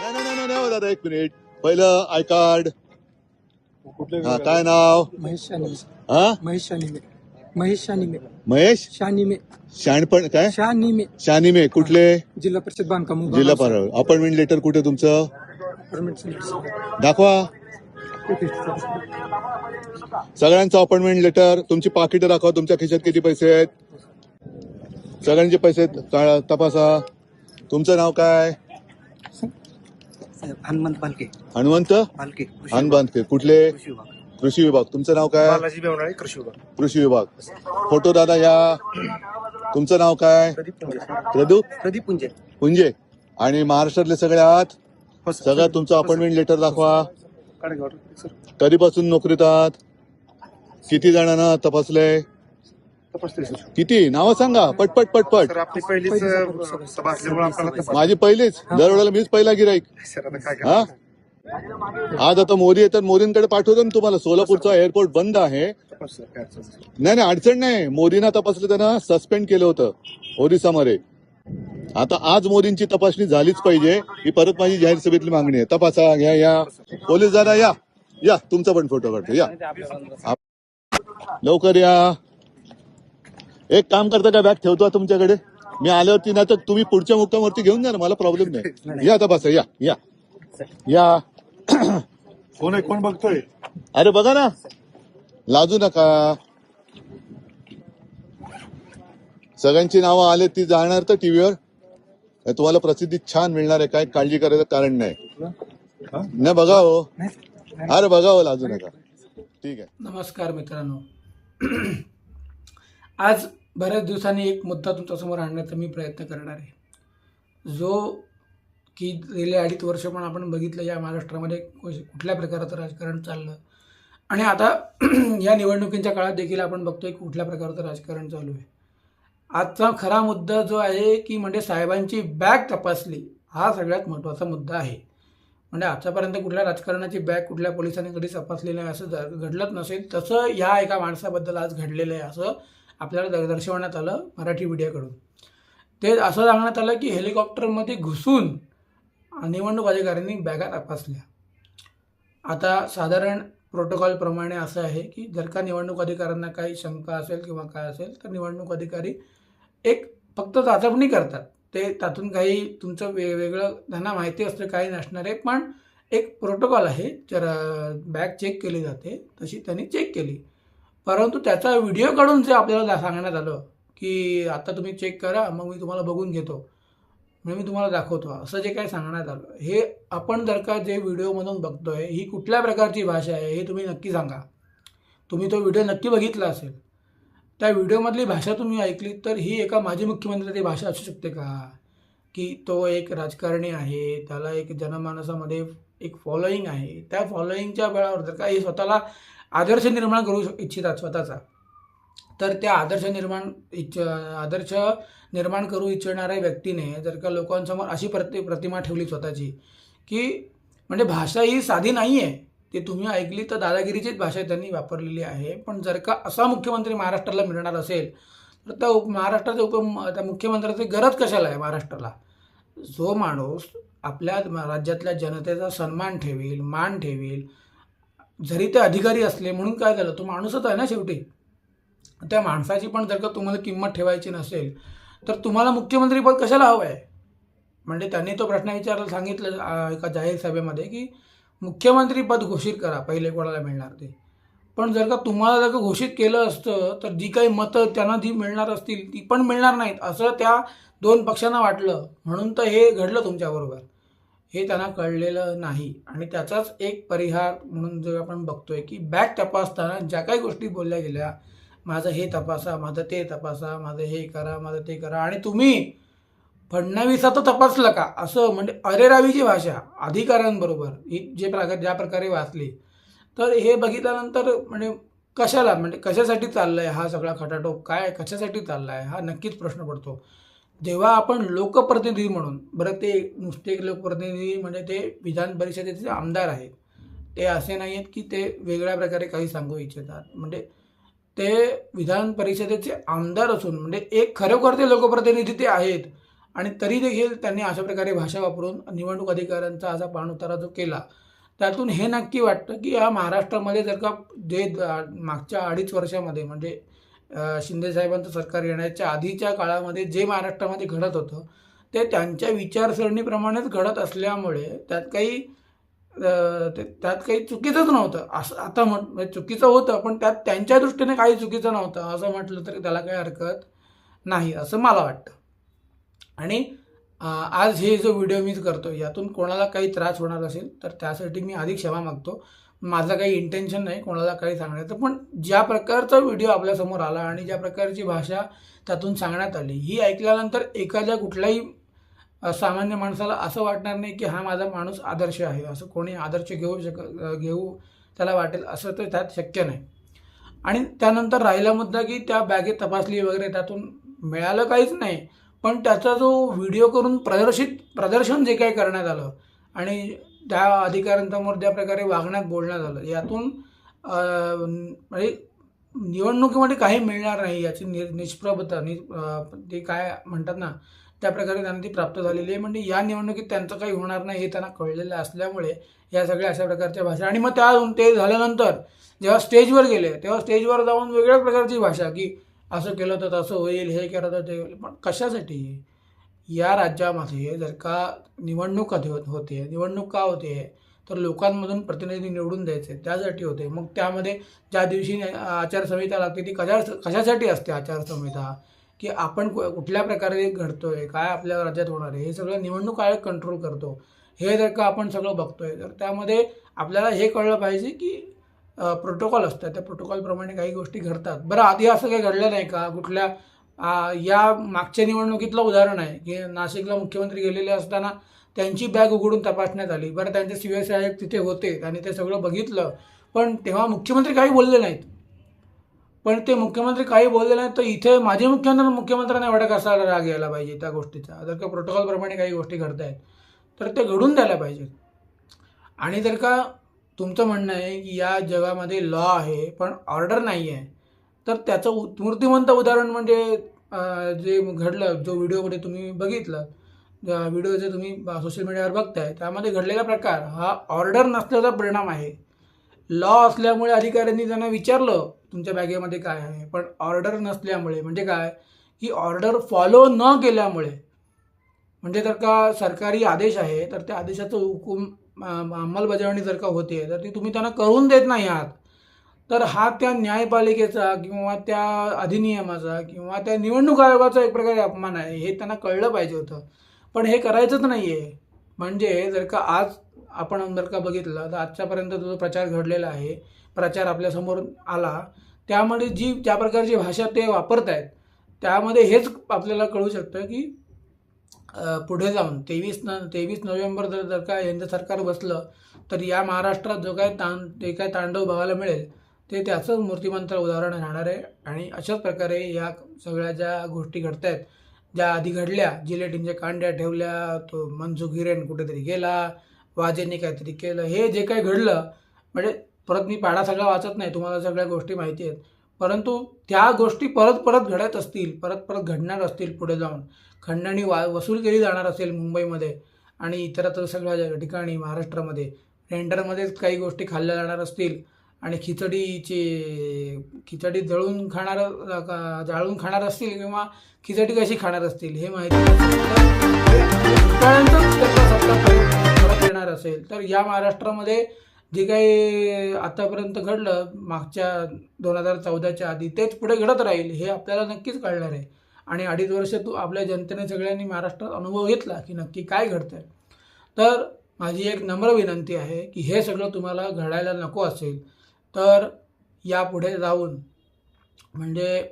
नाही नाही नाही नाही दादा एक मिनिट. पहिलं आय कार्ड. कुठले काय नाव? महेश शानिमे. हा? महेश शानिमे. महेश शानिमे. महेश? शानिमे. शाणपण काय? शानिमे. शानिमे कुठले? जिल्हा परिषद बांधकाम जिल्हा पार अपॉइंटमेंट लेटर कुठे तुमचं? दाखवा. सगळ्यांचं अपॉइंटमेंट लेटर. तुमची पाकिटं दाखवा. तुमच्या खिशात किती पैसे आहेत? सगळ्यांचे पैसे आहेत, का- तपासा. तुमचं नाव काय? हनुमंत पालके हनुमंत? पालके कृषी हनुमंत कुठले? कृषी विभाग. कृषी विभाग. तुमचं नाव काय? बालाजी कृषी विभाग. कृषी विभाग. फोटो दादा या. तुमचं नाव काय? प्रदीप पुंजे. प्रदू प्रदीप पुंजे. पुंजे. आणि महाराष्ट्रातले सगळे आहात? हो सर. सगळ्यात तुमचं अपॉइंटमेंट लेटर दाखवा. काढा घ्या, सर. कधीपासून नोकरीत आहात? किती जणांना तपासलंय? किती? नावं सांगा. पटपट पटपट सर आपली पहिलीच अ, सभा असल्यामुळे आपल्याला तपास माझी पहिलीच? दरवेळेला मीच पहिला गिराईक. सर आता काय हा? आज आता मोदी येतात मोदींकडे पाठवतो ना तुम्हाला. सोलापूरचा एअरपोर्ट बंद आहे. नाही. नाही अडचण नाही. मोदींना तपासलं त्यांना सस्पेंड केलं होतं. ओरिसामध्ये. आता आज मोदींची तपासणी झालीच पाहिजे. ही परत माझी जाहीर सभेतली मागणी आहे. तपासा घ्या या. पोलीस दादा या. या तुमचा पण फोटो काढतो या. लवकर या. एक काम करता का बॅग ठेवतो तुमच्याकडे. मी आल्यावरती ना तर तुम्ही पुढच्या मुक्कामावरती घेऊन जा ना मला प्रॉब्लेम नाही. या तपासा या या. या. कोण आहे कोण बघतोय? अरे बघा ना. लाजू नका. सगळ्यांची नावं आले ती जाणार तर टीव्हीवर. तुम्हाला प्रसिद्धी छान मिळणार आहे काय काळजी करायचं कारण नाही? नाही बघा हो. अरे बघा हो लाजू नका. ठीक आहे. नमस्कार मित्रांनो. आज बऱ्याच दिवसांनी एक मुद्दा तुमच्यासमोर आणण्याचा मी प्रयत्न करणार आहे. जो की गेले अडीच वर्ष पण आपण बघितलं या महाराष्ट्रामध्ये कुठल्या प्रकारचं राजकारण चाललं? आणि आता या निवडणुकींच्या काळात देखील आपण बघतोय की कुठल्या प्रकारचं राजकारण चालू आहे. आजचा खरा मुद्दा जो आहे की म्हणजे साहेबांची बॅग तपासली हा सगळ्यात महत्त्वाचा मुद्दा आहे. म्हणजे आतापर्यंत कुठल्या राजकारणाची बॅग कुठल्या पोलिसांनी कधी तपासली नाही असं जर घडलंच नसेल तसं ह्या एका माणसाबद्दल आज घडलेलं आहे असं आपल्याला दर्शवण्यात आलं मराठी मीडियाकडून. ते असं सांगण्यात आलं की हेलिकॉप्टरमध्ये घुसून निवडणूक अधिकाऱ्यांनी बॅगा तपासल्या. आता साधारण प्रोटोकॉलप्रमाणे असं आहे की जर का निवडणूक अधिकाऱ्यांना काही शंका असेल किंवा काय असेल तर निवडणूक अधिकारी एक फक्त चाचपणी करतात. ते त्यातून काही तुमचं वेगवेगळं त्यांना माहिती असतं काही नसणार आहे पण एक प्रोटोकॉल आहे. जर बॅग चेक केली जाते तशी त्यांनी चेक केली. परंतु त्याचा व्हिडिओ काढून जे आपल्याला सांगण्यात आलं की आता तुम्ही चेक करा मग मी तुम्हाला बघून घेतो. म्हणजे मी तुम्हाला दाखवतो. असं जे काही सांगण्यात आलं हे आपण जर का जे व्हिडिओमधून बघतोय ही कुठल्या प्रकारची भाषा आहे हे तुम्ही नक्की सांगा. तुम्ही तो व्हिडिओ नक्की बघितला असेल. त्या व्हिडिओमधली भाषा तुम्ही ऐकली तर ही एका माजी मुख्यमंत्र्याची भाषा असू शकते का? की तो एक राजकारणी आहे त्याला एक जनमानसामध्ये एक फॉलोईंग आहे. त्या फॉलोईंगच्या बळावर जर का हे स्वतःला आदर्श निर्माण करू इच्छितात स्वतःचा. तर त्या आदर्श निर्माण इच्छ आदर्श निर्माण करू इच्छिणाऱ्या व्यक्तीने जर का लोकांसमोर अशी प्रति प्रतिमा ठेवली स्वतःची की म्हणजे भाषा ही साधी नाही आहे ती तुम्ही ऐकली तर दादागिरीचीच भाषा त्यांनी वापरलेली आहे. पण जर का असा मुख्यमंत्री महाराष्ट्राला मिळणार असेल तर त्या उप महाराष्ट्राचा उप त्या मुख्यमंत्र्याची गरज कशाला आहे महाराष्ट्राला? जो माणूस आपल्या राज्यातल्या जनतेचा सन्मान ठेवील मान ठेवील जरी ते अधिकारी असले म्हणून काय झालं तो माणूसच आहे ना शेवटी. त्या माणसाची पण जर का तुम्हाला किंमत ठेवायची नसेल तर तुम्हाला मुख्यमंत्रीपद कशाला हवं आहे म्हणजे त्यांनी तो प्रश्न विचारायला सांगितलं एका जाहीर सभेमध्ये की मुख्यमंत्रीपद घोषित करा पहिले कोणाला मिळणार ते. पण जर का तुम्हाला जर का घोषित केलं असतं तर जी काही मतं त्यांना जी मिळणार असतील ती पण मिळणार नाहीत असं त्या दोन पक्षांना वाटलं. म्हणून तर हे घडलं तुमच्याबरोबर हे त्यांना कळलेलं नाही. आणि त्याचाच एक परिहार म्हणून जर आपण बघतोय की बॅग तपासताना ज्या काही गोष्टी बोलल्या गेल्या माझं हे तपासा माझं ते तपासा माझं हे करा माझं ते करा आणि तुम्ही फडणवीसाचं तपासलं का? असं म्हणजे अरेरावीची भाषा अधिकाऱ्यांबरोबर ही जे प्रकार ज्या प्रकारे वाचली. तर हे बघितल्यानंतर म्हणजे कशाला म्हणजे कशासाठी चाललं आहे हा सगळा खटाटोप? काय कशासाठी चालला आहे हा नक्कीच प्रश्न पडतो. जेव्हा आपण लोकप्रतिनिधी म्हणून बरं ते नुसते लोकप्रतिनिधी म्हणजे ते विधान परिषदेचे आमदार आहेत ते असे नाही आहेत की ते वेगळ्या प्रकारे काही सांगू इच्छितात. म्हणजे ते विधान परिषदेचे आमदार असून म्हणजे एक खरोखर ते लोकप्रतिनिधी ते आहेत आणि तरी देखील त्यांनी अशा प्रकारे भाषा वापरून निवडणूक अधिकाऱ्यांचा असा पाणउतारा जो केला त्यातून हे नक्की वाटतं की या महाराष्ट्रामध्ये जर का जे मागच्या अडीच वर्षामध्ये म्हणजे अ, शिंदे साहेबांचं सरकार येण्याच्या आधीच्या काळामध्ये जे महाराष्ट्रामध्ये घडत होतं ते त्यांच्या विचारसरणीप्रमाणेच घडत असल्यामुळे त्यात काही ते- त्यात काही चुकीचंच नव्हतं. असं आता म्हण म्हणजे चुकीचं होतं पण त्यात त्यांच्या दृष्टीने काही चुकीचं नव्हतं. असं म्हटलं तरी त्याला काही हरकत नाही असं मला वाटतं. आणि आज हे जो व्हिडिओ मी करतो यातून कोणाला काही त्रास होणार असेल तर त्यासाठी मी आधी क्षमा मागतो. माझं काही इंटेन्शन नाही कोणाला काही सांगण्याचं. पण ज्या प्रकारचा व्हिडिओ आपल्यासमोर आला आणि ज्या प्रकारची भाषा त्यातून सांगण्यात आली ही ऐकल्यानंतर एखाद्या कुठल्याही सामान्य माणसाला असं वाटणार नाही की हा माझा माणूस आदर्श आहे असं कोणी आदर्श घेऊ शक घेऊ त्याला वाटेल असं तर त्यात शक्य नाही. आणि त्यानंतर राहिला मुद्दा की त्या बॅगेत तपासली वगैरे त्यातून मिळालं काहीच नाही पण त्याचा जो व्हिडिओ करून प्रदर्शित प्रदर्शन जे काही करण्यात आलं आणि त्या अधिकाऱ्यांसमोर ज्या प्रकारे वागण्यात बोलण्यात आलं यातून म्हणजे निवडणुकीमध्ये काही मिळणार नाही याची नि निष्प्रभता नि ते काय म्हणतात ना त्या प्रकारे त्यांना ती प्राप्त झालेली आहे. म्हणजे या निवडणुकीत त्यांचं काही होणार नाही हे त्यांना कळलेलं असल्यामुळे या सगळ्या अशा प्रकारच्या भाषा आणि मग त्या ते झाल्यानंतर जेव्हा स्टेजवर गेले तेव्हा स्टेजवर जाऊन वेगळ्या प्रकारची भाषा की असं केलं तर तसं होईल हे केलं तर ते होईल. पण कशासाठी? या राज्यामध्ये जर का निवडणूक कधी होत होते निवडणूक का होते तर लोकांमधून प्रतिनिधी निवडून द्यायचे त्यासाठी होते. मग त्यामध्ये ज्या दिवशी आचारसंहिता लागते ती कशा कशासाठी असते आचारसंहिता? की आपण कु- कुठल्या प्रकारे घडतोय काय आपल्या राज्यात होणार आहे हे सगळं निवडणूक आयोग कंट्रोल करतो. हे जर का आपण सगळं बघतोय तर त्यामध्ये आपल्याला हे कळलं पाहिजे की प्रोटोकॉल असतात. त्या प्रोटोकॉलप्रमाणे काही गोष्टी घडतात. बरं आधी असं काही घडलं नाही का? कुठल्या या मागच्या निवडणुकीतलं उदाहरण आहे की नाशिकला मुख्यमंत्री गेलेले असताना त्यांची बॅग उघडून तपासण्यात आली. बरं त्यांचे सी एस साहेब तिथे होते आणि ते सगळं बघितलं पण तेव्हा मुख्यमंत्री काही बोलले नाहीत. पण ते मुख्यमंत्री काही बोलले नाहीत तर इथे माजी मुख्यमंत्री मुख्यमंत्र्यांना एवढा कसा राग यायला पाहिजे त्या गोष्टीचा? जर का प्रोटोकॉलप्रमाणे काही गोष्टी घडत आहेत तर ते घडून द्यायला पाहिजे. आणि जर का तुमचं म्हणणं आहे की या जगामध्ये लॉ आहे पण ऑर्डर नाही आहे तर त्याचं उ- उदाहरण म्हणजे जे घडलं जो व्हिडिओमध्ये तुम्ही बघितलं व्हिडिओ जे तुम्ही सोशल मीडियावर बघताय त्यामध्ये घडलेला प्रकार हा ऑर्डर नसल्याचा परिणाम आहे. लॉ असल्यामुळे अधिकाऱ्यांनी त्यांना विचारलं तुमच्या बॅगेमध्ये काय आहे? पण ऑर्डर नसल्यामुळे म्हणजे काय? की ऑर्डर फॉलो न केल्यामुळे. म्हणजे जर का सरकारी आदेश आहे तर त्या आदेशाचं हुकूम अंमलबजावणी जर का होते तर ती तुम्ही त्यांना करून देत नाही आहात. तर हा त्या न्यायपालिकेचा किंवा त्या अधिनियमाचा किंवा त्या निवडणूक आयोगाचा एक प्रकारे अपमान आहे हे त्यांना कळलं पाहिजे होतं. पण हे करायचंच नाही आहे म्हणजे जर का आज आपण जर का बघितलं तर आजच्यापर्यंत जो प्रचार घडलेला आहे प्रचार आपल्यासमोर आला त्यामध्ये जी ज्या प्रकारची भाषा ते वापरत आहेत त्यामध्ये हेच आपल्याला कळू शकतं की पुढे जाऊन तेवीस न तेवीस नोव्हेंबर जर जर का यांचं सरकार बसलं तर या महाराष्ट्रात जो काय तां ते काय तांडव बघायला मिळेल ते त्याचंच मूर्तिमंत उदाहरण राहणार आहे. आणि अशाच प्रकारे या सगळ्या ज्या गोष्टी घडत आहेत ज्या आधी घडल्या जिलेटिनच्या कांड्या ठेवल्या तो मनसुख हिरेन कुठेतरी गेला वाजेने काहीतरी केलं हे जे काही घडलं म्हणजे परत मी पाढा सगळा वाचत नाही तुम्हाला सगळ्या गोष्टी माहिती आहेत. परंतु त्या गोष्टी परत परत घडत असतील परत परत घडणार असतील पुढे जाऊन खंडणी वा वसूल केली जाणार असेल मुंबईमध्ये आणि इतरत्र सगळ्या ठिकाणी महाराष्ट्रामध्ये रेंडरमध्येच काही गोष्टी खाल्ल्या जाणार असतील आणि खिचडीचे खिचडी जळून खाणार जाळून खाणार असतील किंवा खिचडी कशी खाणार असतील हे माहिती येणार असेल. तर या महाराष्ट्रामध्ये जे काही आतापर्यंत घडलं मागच्या दोन हजार चौदाच्या आधी तेच पुढे घडत राहील हे आपल्याला नक्कीच कळणार आहे. आणि अडीच वर्ष तू आपल्या जनतेने सगळ्यांनी महाराष्ट्रात अनुभव घेतला की नक्की काय घडतंय. तर माझी एक नम्र विनंती आहे की हे सगळं तुम्हाला घडायला नको असेल. तर यापुढे जाऊन म्हणजे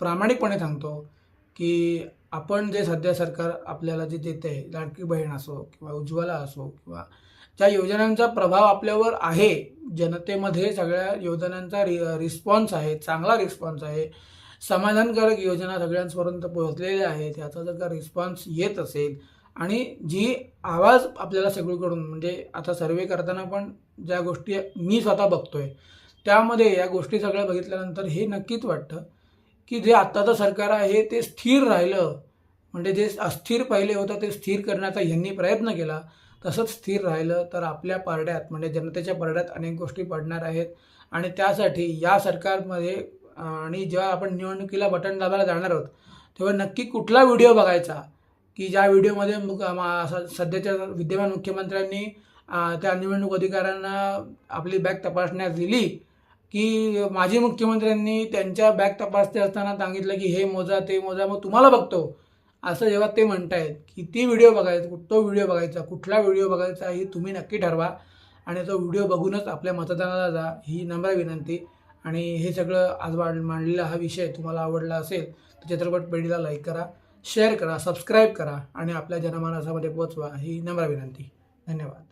प्रामाणिकपणे सांगतो की आपण जे सध्या सरकार आपल्याला जे देते लाडकी बहीण असो किंवा उज्ज्वला असो किंवा ज्या योजनांचा प्रभाव आपल्यावर आहे जनतेमध्ये सगळ्या योजनांचा रि रिस्पॉन्स आहे चांगला रिस्पॉन्स आहे समाधानकारक योजना सगळ्यांपर्यंत पोहोचलेल्या आहेत याचा जर का रिस्पॉन्स येत असेल आणि जी आवाज आपल्याला सगळीकडून म्हणजे आता सर्वे करताना पण ज्या गोष्टी मी स्वतः बघतोय त्यामध्ये या गोष्टी सगळ्या बघितल्यानंतर हे नक्कीच वाटतं की जे आत्ताचं सरकार आहे ते स्थिर राहिलं. म्हणजे जे अस्थिर पहिले होतं ते स्थिर करण्याचा यांनी प्रयत्न केला. तसंच स्थिर राहिलं तर आपल्या पारड्यात म्हणजे जनतेच्या पारड्यात अनेक गोष्टी पडणार आहेत. आणि त्यासाठी या सरकारमध्ये आणि जेव्हा आपण निवडणुकीला बटन दाबायला जाणार आहोत तेव्हा नक्की कुठला व्हिडिओ बघायचा? की ज्या व्हिडिओमध्ये मुख मा- सध्याच्या विद्यमान मुख्यमंत्र्यांनी त्या निवडणूक अधिकाऱ्यांना आपली बॅग तपासण्यास दिली की माजी मुख्यमंत्र्यांनी त्यांच्या बॅग तपासते असताना सांगितलं की हे मोजा ते मोजा मग तुम्हाला बघतो. असं जेव्हा ते म्हणतायत की ती व्हिडिओ बघायचा तो व्हिडिओ बघायचा कुठला व्हिडिओ बघायचा हे तुम्ही नक्की ठरवा आणि तो व्हिडिओ बघूनच आपल्या मतदानाला जा ही नम्र विनंती. आणि हे सगळं आज वाढ मांडलेला हा विषय तुम्हाला आवडला असेल तर चित्रपट पेढीला लाईक करा शेअर करा सबस्क्राईब करा आणि आपल्या जनमानसामध्ये पोचवा ही नम्र विनंती. धन्यवाद.